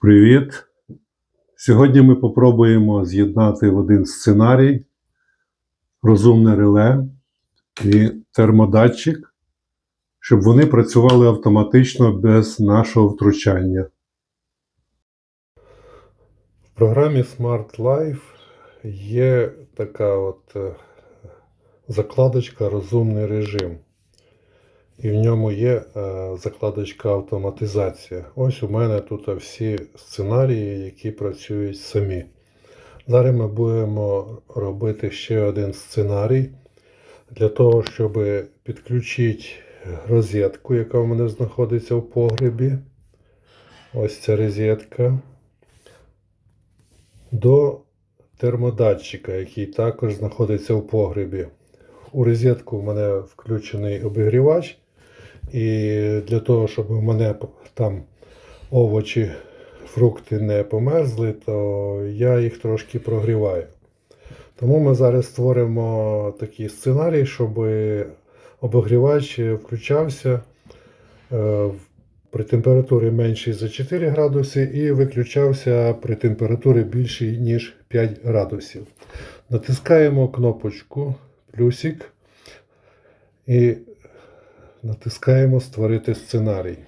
Привіт! Сьогодні ми попробуємо з'єднати в один сценарій розумне реле і термодатчик, щоб вони працювали автоматично без нашого втручання. В програмі Smart Life є така от е, закладочка Розумний режим. І в ньому є е, закладочка автоматизація. Ось у мене тут всі сценарії, які працюють самі. Зараз ми будемо робити ще один сценарій для того, щоб підключити розетку, яка в мене знаходиться в погребі. Ось ця розетка. До термодатчика, який також знаходиться в погребі. У розетку в мене включений обігрівач. І для того, щоб у мене там овочі, фрукти не померзли, то я їх трошки прогріваю. Тому ми зараз створимо такий сценарій, щоб обігрівач включався е, при температурі меншій за 4 градуси і виключався при температурі більшій, ніж 5 градусів. Натискаємо кнопочку плюсик і натискаємо Створити сценарій.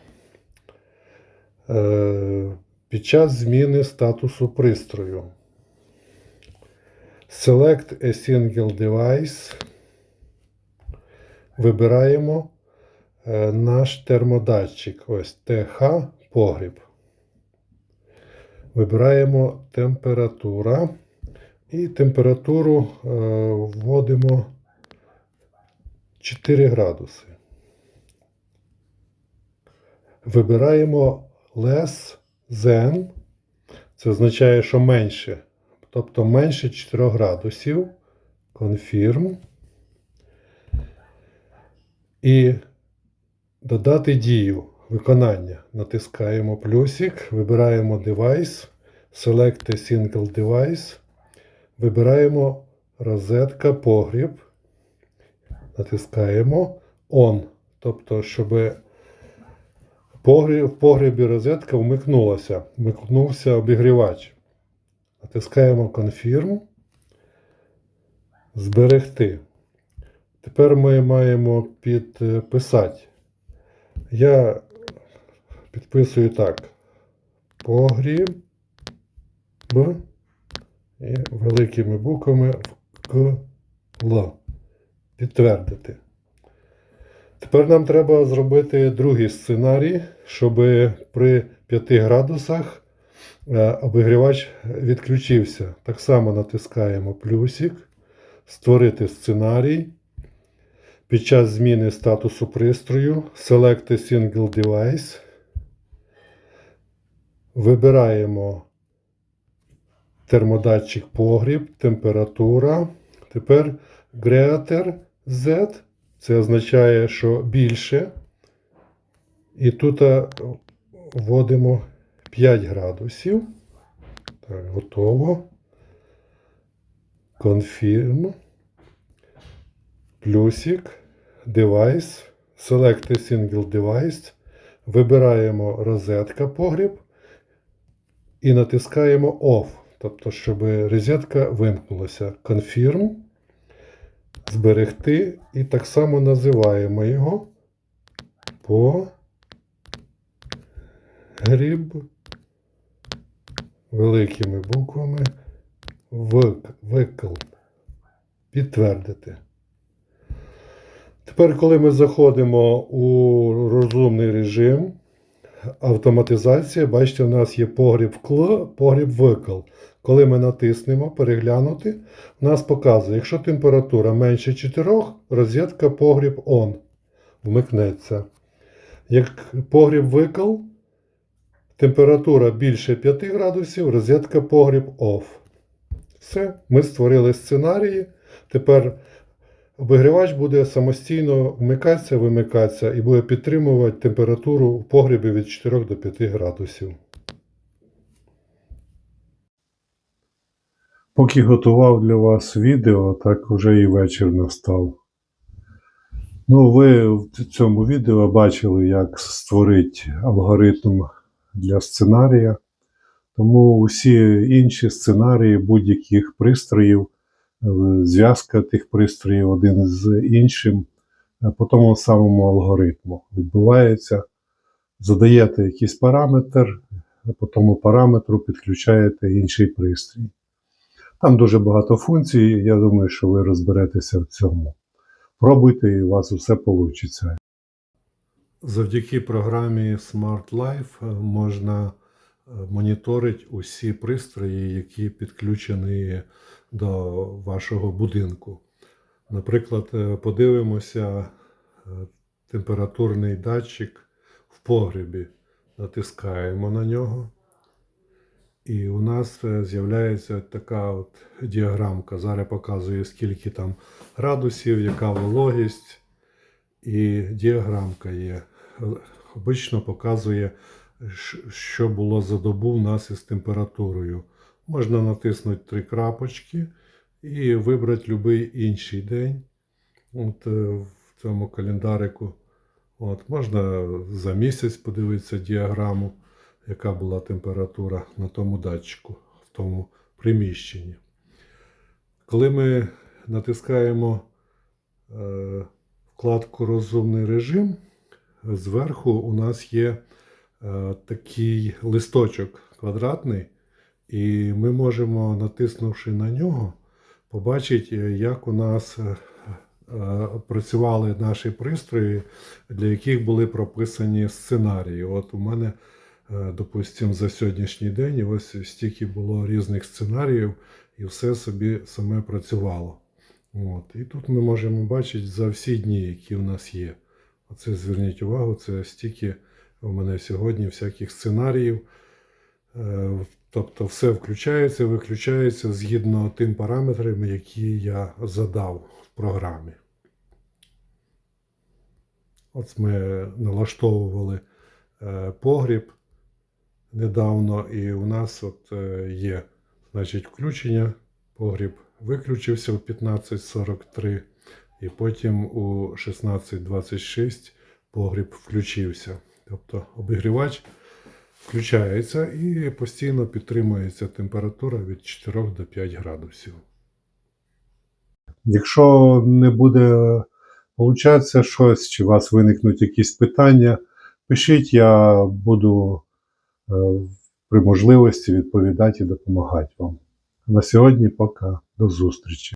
Е, Під час зміни статусу пристрою. Select a single device. Вибираємо е, наш термодатчик. Ось ТХ погріб. Вибираємо температура. І температуру е, вводимо 4 градуси. Вибираємо less than. Це означає, що менше. Тобто менше 4 градусів. Confirm. І додати дію виконання. Натискаємо плюсик, вибираємо девайс, Select a single device. Вибираємо розетка погріб. Натискаємо On. Тобто, щоб в погрібі розетка вмикнулася. Вмикнувся обігрівач. Натискаємо Confirm. Зберегти. Тепер ми маємо підписати. Я підписую так. Погріб. І великими буквами в Л. Підтвердити. Тепер нам треба зробити другий сценарій, щоб при 5 градусах е, обігрівач відключився. Так само натискаємо плюсик, створити сценарій. Під час зміни статусу пристрою Select Single Device. Вибираємо термодатчик погріб, температура. Тепер Greater Z. Це означає, що більше. І тут е, вводимо 5 градусів. Так, готово. Confirm. Плюсик. Device. Select a single device. Вибираємо розетка погріб і натискаємо Off. Тобто, щоб розетка вимкнулася. Confirm. Зберегти. І так само називаємо його по гріб великими буквами викл. Підтвердити. Тепер, коли ми заходимо у розумний режим, автоматизація, бачите, у нас є погріб вкл, погріб викл. Коли ми натиснемо переглянути, нас показує, якщо температура менше 4, розетка погріб on вмикнеться. Як погріб викл, температура більше 5 градусів, розетка погріб off. Все, ми створили сценарії. Тепер обігрівач буде самостійно вмикатися, вимикатися і буде підтримувати температуру в погрібі від 4 до 5 градусів. Поки готував для вас відео, так вже і вечір настав. Ну, ви в цьому відео бачили, як створити алгоритм для сценарія. Тому усі інші сценарії будь-яких пристроїв, зв'язка тих пристроїв один з іншим е, по тому самому алгоритму відбувається. Задаєте якийсь параметр, по тому параметру підключаєте інший пристрій. Там дуже багато функцій, я думаю, що ви розберетеся в цьому. Пробуйте, і у вас усе вийде. Завдяки програмі Smart Life е, можна моніторити усі пристрої, які підключені до вашого будинку. Наприклад, е, подивимося е, температурний датчик в погребі. Натискаємо на нього. І у нас е, з'являється така от діаграмка. Зараз показує, скільки там градусів, яка вологість. І діаграмка є. Обично показує, що було за добу в нас із температурою. Можна натиснути три крапочки і вибрати будь-який інший день. От е, в цьому календарику. От, можна за місяць подивитися діаграму, яка була температура на тому датчику, в тому приміщенні. Коли ми натискаємо е, вкладку Розумний режим, зверху у нас є такий листочок квадратний, і ми можемо, натиснувши на нього, побачити, е, як у нас е, е, працювали наші пристрої, для яких були прописані сценарії. От у мене, е, допустимо, за сьогоднішній день ось стільки було різних сценаріїв, і все собі саме працювало. От. І тут ми можемо бачити за всі дні, які в нас є. Оце зверніть увагу, це стільки у мене сьогодні всяких сценаріїв. Е, Тобто все включається, виключається згідно тим параметрам, які я задав в програмі. От ми налаштовували е, погріб недавно, і у нас от е, є значить, включення. Погріб виключився в 15.43, і потім у 16.26 погріб включився. Тобто обігрівач включається і постійно підтримується температура від 4 до 5 градусів. Якщо не буде получатися щось, чи у вас виникнуть якісь питання, пишіть, я буду е, при можливості відповідати і допомагати вам. На сьогодні пока. До зустрічі.